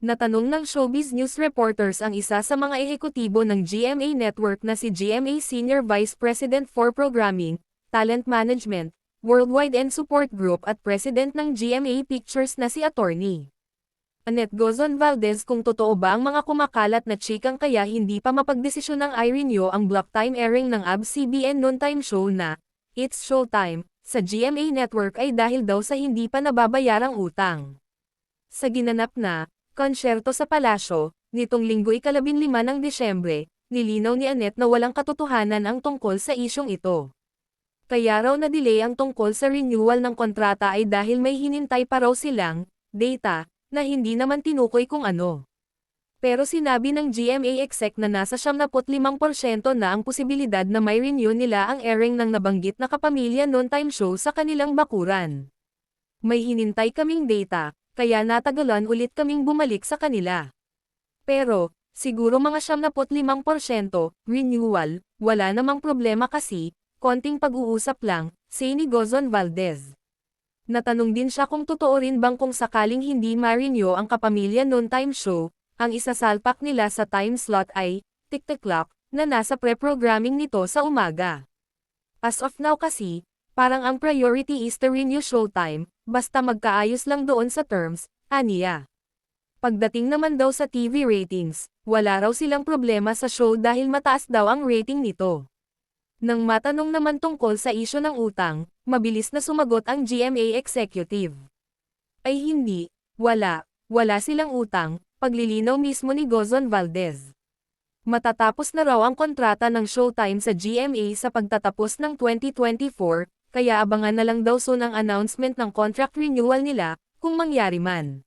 Natanong ng Showbiz News reporters ang isa sa mga ehekutibo ng GMA Network na si GMA Senior Vice President for Programming, Talent Management, Worldwide and Support Group at President ng GMA Pictures na si Attorney. Annette Gozon Valdez kung totoo ba ang mga kumakalat na chikang kaya hindi pa mapagdesisyon ng Irene Yo ang block time airing ng ABS-CBN noontime show na, It's Showtime, sa GMA Network ay dahil daw sa hindi pa nababayarang utang. Sa ginanap na, konsyerto sa palasyo, nitong linggo ikalabinlima ng Desyembre, nilinaw ni Annette na walang katotohanan ang tungkol sa isyong ito. Kaya raw na-delay ang tungkol sa renewal ng kontrata ay dahil may hinintay pa raw silang, data, na hindi naman tinukoy kung ano. Pero sinabi ng GMA exec na nasa 75% na ang posibilidad na may renew nila ang airing ng nabanggit na kapamilya noontime show sa kanilang bakuran. May hinintay kaming data, kaya natagalan ulit kaming bumalik sa kanila. Pero, siguro mga 75% renewal, wala namang problema kasi, konting pag-uusap lang, say ni Gozon Valdez. Natanong din siya kung totoo rin bang kung sakaling hindi ma-renew ang kapamilya noontime show, ang isasalpak nila sa time slot ay, Tick-Tick Clock, na nasa pre-programming nito sa umaga. As of now kasi, parang ang priority is to renew showtime, basta magkaayos lang doon sa terms, aniya. Pagdating naman daw sa TV ratings, wala raw silang problema sa show dahil mataas daw ang rating nito. Nang matanong naman tungkol sa isyo ng utang, mabilis na sumagot ang GMA executive. Ay hindi, wala, wala silang utang, paglilinaw mismo ni Gozon Valdez. Matatapos na raw ang kontrata ng Showtime sa GMA sa pagtatapos ng 2024, kaya abangan na lang daw soon ang announcement ng contract renewal nila, kung mangyari man.